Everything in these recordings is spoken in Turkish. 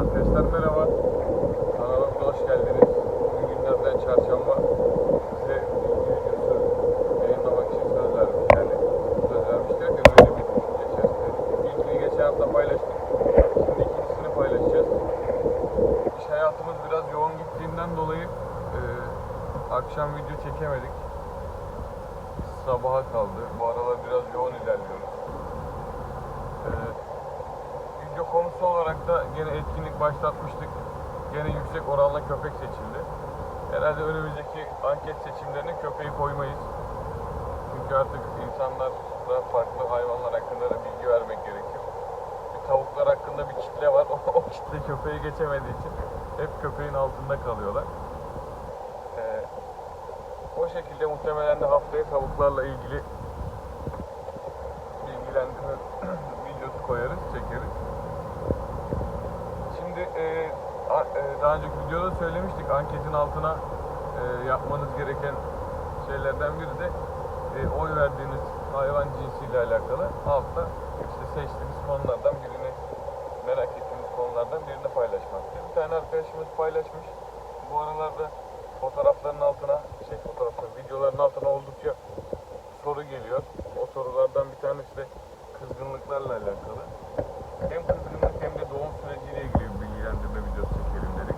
Arkadaşlar merhaba. Kanalımıza hoş geldiniz. Bugün günlerden çarşamba. Size bilgi videosu yayınlamak için söz vermiş. Yani söz vermişler ki öyle bir düşünce içerisinde. İlkini geçen hafta paylaştık. Şimdi ikincisini paylaşacağız. İş hayatımız biraz yoğun gittiğinden dolayı e, akşam video çekemedik. Sabaha kaldı. Bu aralar biraz yoğun ilerliyoruz. E, konusu olarak da gene etkinlik başlatmıştık. Gene yüksek oranla köpek seçildi. Herhalde önümüzdeki anket seçimlerine köpeği koymayız. Çünkü artık insanlara farklı hayvanlar hakkında da bilgi vermek gerekir. Bir tavuklar hakkında bir kitle var. O kitle köpeği geçemediği için hep köpeğin altında kalıyorlar. Ee, o şekilde muhtemelen de haftaya tavuklarla ilgili bilgilendirme videosu koyarız, çekeriz. Şimdi e, a- e, daha önceki videoda söylemiştik anketin altına e, yapmanız gereken şeylerden biri de e, oy verdiğiniz hayvan cinsiyle alakalı altta işte seçtiğiniz konulardan birini merak ettiğiniz konulardan birini paylaşmak. Bir tane arkadaşımız paylaşmış. Bu aralarda fotoğrafların altına, şey fotoğrafların, videoların altına oldukça soru geliyor. O sorulardan bir tanesi de kızgınlıklarla alakalı. Hem kızgınlık hem de doğum süreciyle ilgili bir bilgilendirme videosu çekelim dedik.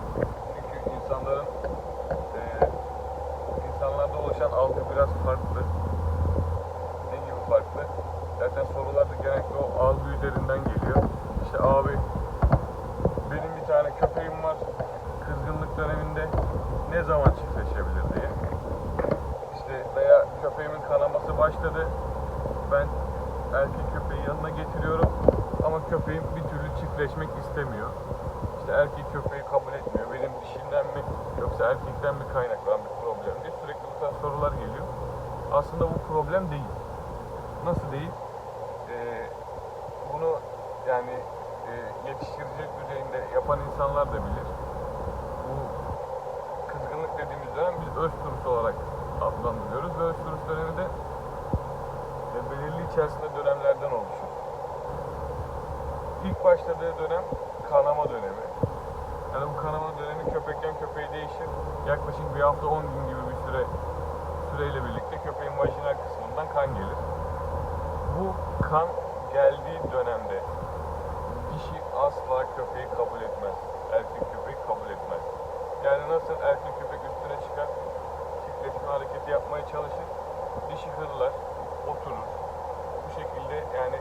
Çünkü insanların eee insanlarda oluşan algı biraz farklı. Ne gibi farklı? Zaten sorular da genellikle o algı üzerinden geliyor. İşte abi benim bir tane köpeğim var. Kızgınlık döneminde ne zaman çiftleşebilir diye. İşte veya köpeğimin kanaması başladı. Ben erkek köpeği yanına getiriyorum ama köpeğim bir türlü çiftleşmek istemiyor. İşte erkek köpeği kabul etmiyor. Benim dişinden mi yoksa erkekten mi kaynaklanan bir problem diye sürekli bu tarz sorular geliyor. Aslında bu problem değil. Nasıl değil? Ee, bunu yani e, yetiştiricilik düzeyinde yapan insanlar da bilir. Bu kızgınlık dediğimiz dönem biz öz olarak adlandırıyoruz ve öz dönemi de e, belirli içerisinde dönemlerden oluşur. İlk başladığı dönem kanama dönemi. Yani bu kanama dönemi köpekten köpeğe değişir. Yaklaşık bir hafta 10 gün gibi bir süre süreyle birlikte köpeğin vajinal kısmından kan gelir. Bu kan geldiği dönemde dişi asla köpeği kabul etmez. Erkek köpeği kabul etmez. Yani nasıl erkek köpek üstüne çıkar, çiftleşme hareketi yapmaya çalışır, dişi hırlar, oturur. Bu şekilde yani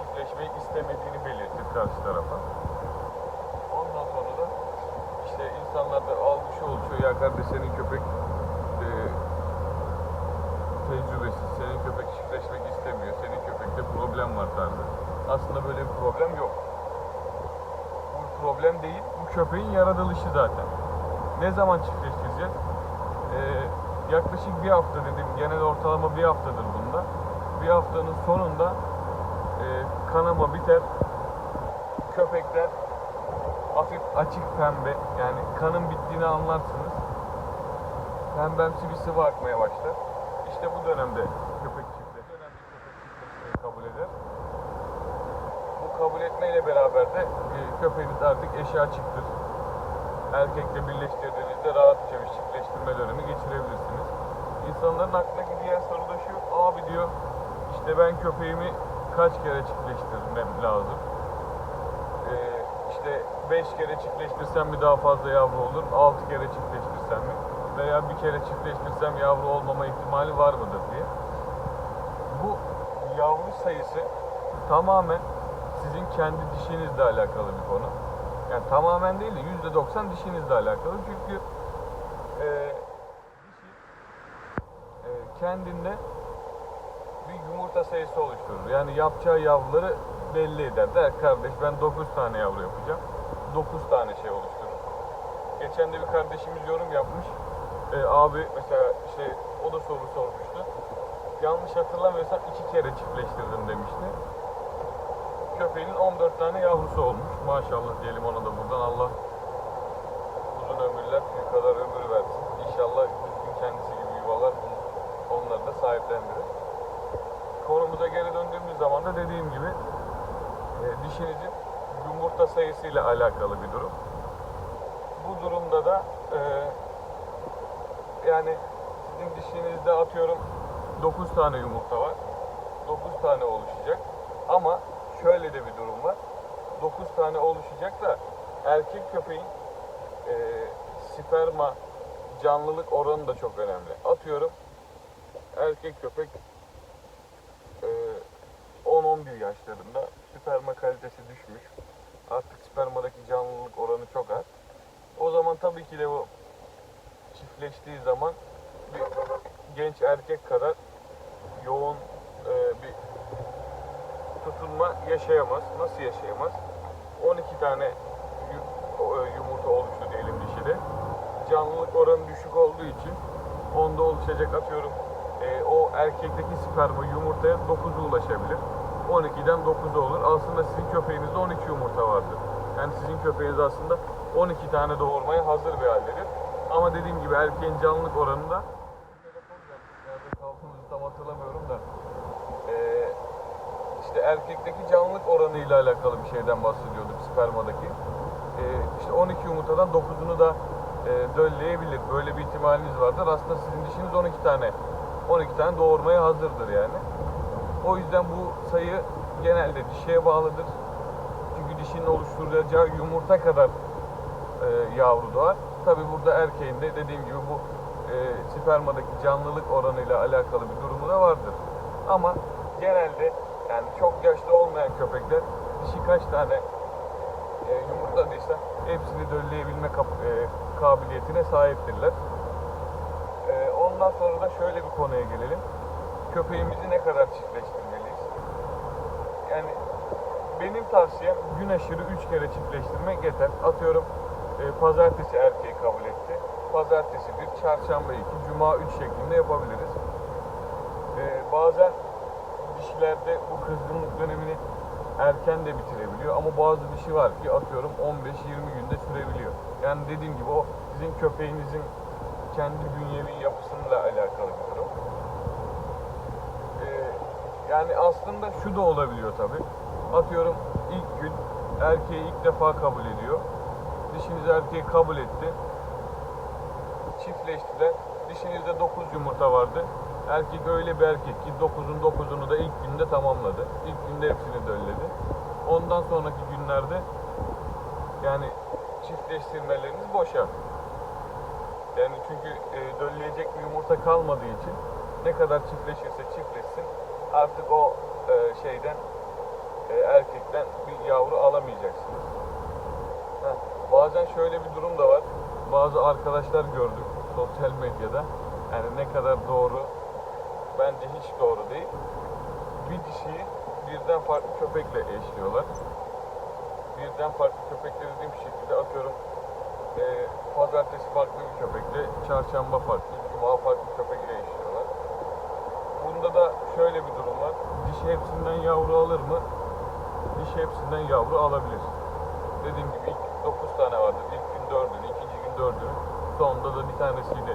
bu çiftleşmeyi istemediğini belirtir karşı tarafa. Ondan sonra da işte insanlarda algı şu oluşuyor ya kardeş senin köpek e, tecrübesiz, senin köpek çiftleşmek istemiyor, senin köpekte problem var tarzı. Aslında böyle bir problem yok. Bu problem değil, bu köpeğin yaratılışı zaten. Ne zaman çiftleştireceğiz? Ee, yaklaşık bir hafta dedim, genel ortalama bir haftadır bunda. Bir haftanın sonunda e, kanama biter. Köpekler hafif açık pembe, yani kanın bittiğini anlarsınız. Pembemsi bir sıvı akmaya başlar. İşte bu dönemde köpek çiftleşmeyi kabul eder. Bu kabul etmeyle beraber de e, köpeğiniz artık eşi açıktır. Erkekle birleştirdiğinizde rahatça bir çiftleştirme dönemi geçirebilirsiniz. İnsanların aklındaki diğer soru da şu, abi diyor işte ben köpeğimi kaç kere çiftleştirmem lazım? Ee, işte 5 kere çiftleştirsem mi daha fazla yavru olur, 6 kere çiftleştirsem mi? Veya bir kere çiftleştirsem yavru olmama ihtimali var mıdır diye. Bu yavru sayısı tamamen sizin kendi dişinizle alakalı bir konu. Yani tamamen değil de yüzde doksan dişinizle alakalı. Çünkü e, dişi e, kendinde bir yumurta sayısı oluşturur. Yani yapacağı yavruları belli eder. Der kardeş ben 9 tane yavru yapacağım. 9 tane şey oluşturur. Geçen de bir kardeşimiz yorum yapmış. E, abi mesela şey o da soru sormuştu. Yanlış hatırlamıyorsam iki kere çiftleştirdim demişti köpeğinin 14 tane yavrusu olmuş. Maşallah diyelim ona da buradan Allah uzun ömürler, tüy kadar ömür versin. İnşallah düzgün kendisi gibi yuvalar onları da sahiplendirir. Konumuza geri döndüğümüz zaman da dediğim gibi e, dişinizin yumurta sayısıyla alakalı bir durum. Bu durumda da e, yani sizin dişinizde atıyorum 9 tane yumurta var. 9 tane oluşacak. Ama şöyle de bir durum var. 9 tane oluşacak da erkek köpeğin e, sperma canlılık oranı da çok önemli. Atıyorum erkek köpek 10-11 yaşlarında sperma kalitesi düşmüş. Artık spermadaki canlılık oranı çok az. O zaman tabii ki de o çiftleştiği zaman bir genç erkek kadar yoğun e, bir tutunma yaşayamaz. Nasıl yaşayamaz? 12 tane e, yumurta oluştu diyelim dişide. Canlılık oranı düşük olduğu için onda oluşacak atıyorum e, o erkekteki sperma yumurtaya 9'u ulaşabilir. 12'den 9 olur. Aslında sizin köpeğinizde 12 yumurta vardır. Yani sizin köpeğiniz aslında 12 tane doğurmaya hazır bir haldedir. Ama dediğim gibi erkeğin canlılık oranında kaldığımızı tam hatırlamıyorum da ee, işte erkekteki canlılık oranıyla alakalı bir şeyden bahsediyorduk spermadaki. Ee, işte 12 yumurtadan 9'unu da e, dölleyebilir. Böyle bir ihtimaliniz vardır. Aslında sizin dişiniz 12 tane 12 tane doğurmaya hazırdır yani. O yüzden bu sayı genelde dişiye bağlıdır. Çünkü dişinin oluşturacağı yumurta kadar e, yavru doğar. Tabi burada erkeğin de dediğim gibi bu e, spermadaki canlılık oranıyla alakalı bir durumu da vardır. Ama genelde yani çok yaşlı olmayan köpekler dişi kaç tane e, yumurtladıysa hepsini dölleyebilme kap- e, kabiliyetine sahiptirler. E, ondan sonra da şöyle bir konuya gelelim. Köpeğimizi ne kadar çiftleştirmeliyiz? Yani benim tavsiyem gün aşırı 3 kere çiftleştirmek yeter. Atıyorum e, pazartesi erkeği kabul etti. Pazartesi bir, çarşamba iki, cuma üç şeklinde yapabiliriz. E, bazen dişilerde bu kızgınlık dönemini erken de bitirebiliyor ama bazı dişi var ki atıyorum 15-20 günde sürebiliyor. Yani dediğim gibi o sizin köpeğinizin kendi bünyevi yapısıyla alakalı bir durum. Ee, yani aslında şu da olabiliyor tabi. Atıyorum ilk gün erkeği ilk defa kabul ediyor. Dişiniz erkeği kabul etti. Çiftleştiler. Dişinizde 9 yumurta vardı. Erkek öyle bir erkek ki 9'un 9'unu da ilk günde tamamladı. İlk günde hepsini dölledi. Ondan sonraki günlerde yani çiftleştirmeleriniz boşa. Yani çünkü e, dölleyecek bir yumurta kalmadığı için ne kadar çiftleşirse çiftleşsin artık o e, şeyden e, erkekten bir yavru alamayacaksınız. Heh, Bazen şöyle bir durum da var. Bazı arkadaşlar gördük sosyal medyada. Yani ne kadar doğru bence hiç doğru değil. Bir dişiyi birden farklı köpekle eşliyorlar. Birden farklı köpekle dediğim şekilde atıyorum e, pazartesi farklı bir köpekle, çarşamba farklı, cuma farklı köpekle eşliyorlar. Şöyle bir durum var. Dişi hepsinden yavru alır mı? Dişi hepsinden yavru alabilir. Dediğim gibi ilk 9 tane vardır. İlk gün 4'ünü, ikinci gün 4'ünü, sonunda da bir tanesiyle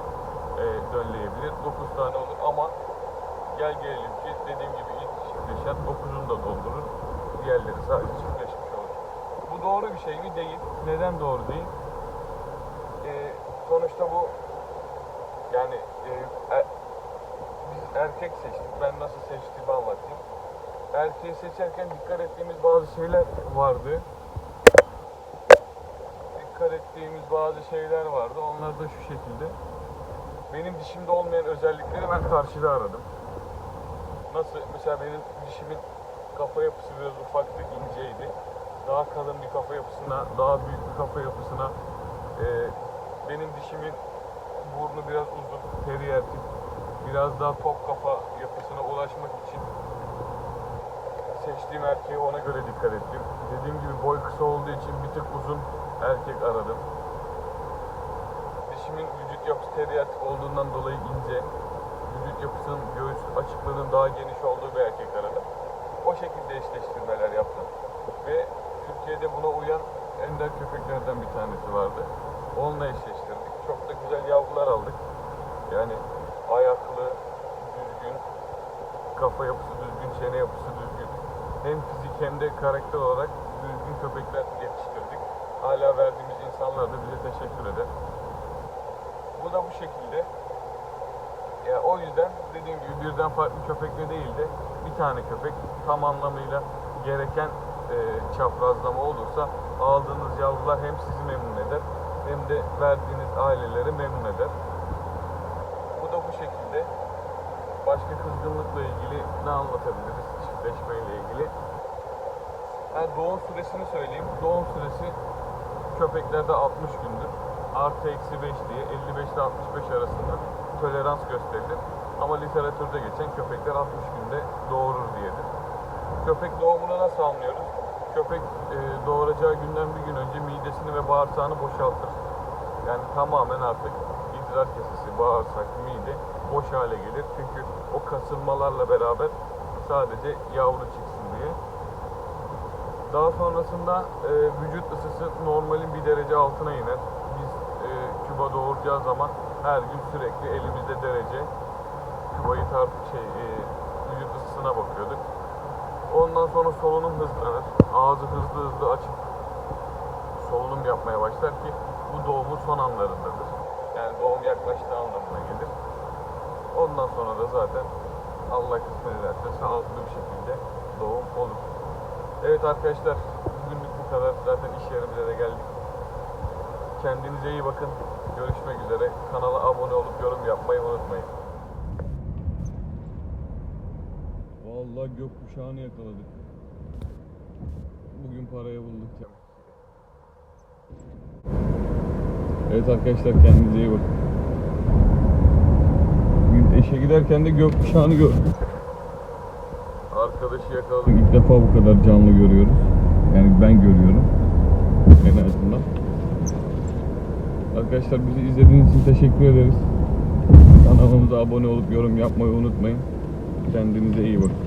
e, dölleyebilir. 9 tane olur ama gel gelelim ki dediğim gibi ilk çiftleşen 9'unu da doldurur. Diğerleri sadece çiftleşmiş olur. Bu doğru bir şey mi? Değil. Neden doğru değil? Ee, sonuçta bu yani e, erkek seçtik. Ben nasıl seçtiğimi anlatayım. Erkeği seçerken dikkat ettiğimiz bazı şeyler vardı. Dikkat ettiğimiz bazı şeyler vardı. Onlar da şu şekilde. Benim dişimde olmayan özellikleri ben karşıda aradım. Nasıl? Mesela benim dişimin kafa yapısı biraz ufaktı, inceydi. Daha kalın bir kafa yapısına, daha büyük bir kafa yapısına e, benim dişimin burnu biraz uzun, terrier tip, biraz daha top kafa yapısına ulaşmak için seçtiğim erkeğe ona göre dikkat ettim. Dediğim gibi boy kısa olduğu için bir tık uzun erkek aradım. Dişimin vücut yapısı terrier tip olduğundan dolayı ince, vücut yapısının göğüs açıklığının daha geniş olduğu bir erkek aradım. O şekilde eşleştirmeler yaptım. Ve Türkiye'de buna uyan ender köpeklerden bir tanesi vardı. Onunla eşleştirdik. Çok da güzel yavrular aldık. Yani ayaklı, düzgün, kafa yapısı düzgün, çene yapısı düzgün. Hem fizik hem de karakter olarak düzgün köpekler yetiştirdik. Hala verdiğimiz insanlar da bize teşekkür eder. Bu da bu şekilde. Ya o yüzden dediğim gibi birden farklı köpekle değil de bir tane köpek tam anlamıyla gereken e, çaprazlama olursa aldığınız yavrular hem sizi memnun eder hem de verdiğiniz aileleri memnun eder. Bu da bu şekilde. Başka kızgınlıkla ilgili ne anlatabiliriz çiftleşmeyle ilgili? Yani doğum süresini söyleyeyim. Doğum süresi köpeklerde 60 gündür. Artı eksi 5 diye 55 ile 65 arasında tolerans gösterilir. Ama literatürde geçen köpekler 60 günde doğurur diyedir. Köpek doğumunu nasıl anlıyoruz? Köpek e, doğuracağı günden bir gün önce midesini ve bağırsağını boşaltır. Yani tamamen artık idrar kesesi, bağırsak, mide boş hale gelir. Çünkü o kasılmalarla beraber sadece yavru çıksın diye. Daha sonrasında e, vücut ısısı normalin bir derece altına iner. Biz e, küba doğuracağı zaman her gün sürekli elimizde derece kübayı tar şey e, vücut ısısına bakıyorduk. Ondan sonra solunum hızlanır. Ağzı hızlı hızlı açıp solunum yapmaya başlar ki bu doğumun son anlarındadır. Yaklaştığı anlamına gelir. Ondan sonra da zaten Allah kısmet ederse sağlıklı bir şekilde doğum olur. Evet arkadaşlar bugünlük bu kadar. Zaten iş yerimize de geldik. Kendinize iyi bakın. Görüşmek üzere. Kanala abone olup yorum yapmayı unutmayın. Vallahi gökkuşağını yakaladık. Bugün paraya bulduk. Evet arkadaşlar kendinize iyi bakın. Eşe giderken de gökkuşağını gördük. Arkadaşı yakaladık. İlk defa bu kadar canlı görüyoruz. Yani ben görüyorum. En azından. Arkadaşlar bizi izlediğiniz için teşekkür ederiz. Kanalımıza abone olup yorum yapmayı unutmayın. Kendinize iyi bakın.